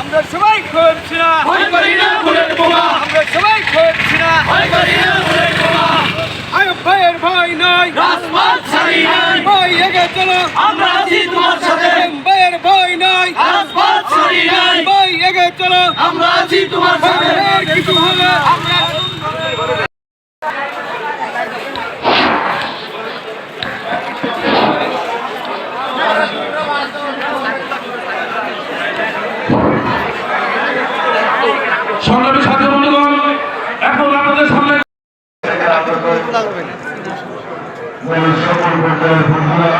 আমরা সবাই করছি না আমরা সবাই করছি না ভাইয়ের ভাই এগে চলো আমরা আছি তোমার সাথে। ভাইয়ের ভয় নাই। রাজপথ ছাড়ি নাই। ভাই এগে চলো। আমরা আছি তোমার সাথে। কিছু হবে। আমরা সংগ্রামী সাথী বন্ধুগণ এখন আপনাদের সামনে সকল পর্যায়ের বন্ধুরা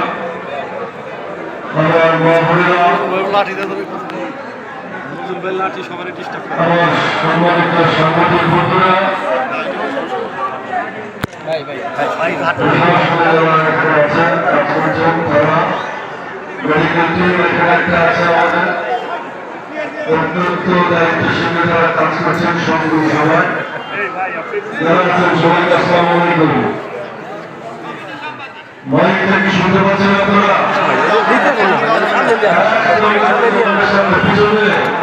মেডিকেল টিম এখানে একটা আছে আমাদের অত্যন্ত দায়িত্বশীল যারা কাজ করছেন সঙ্গে সবাই সবাইকে আসসালামু আলাইকুম মাইক থেকে শুনতে পাচ্ছেন আপনারা পিছনে শুনতে পাচ্ছেন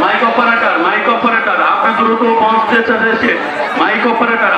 মাইক অপারেটর মাইক অপারেটর আপনি দ্রুত পৌঁছতে চাইছে মাইক অপারেটর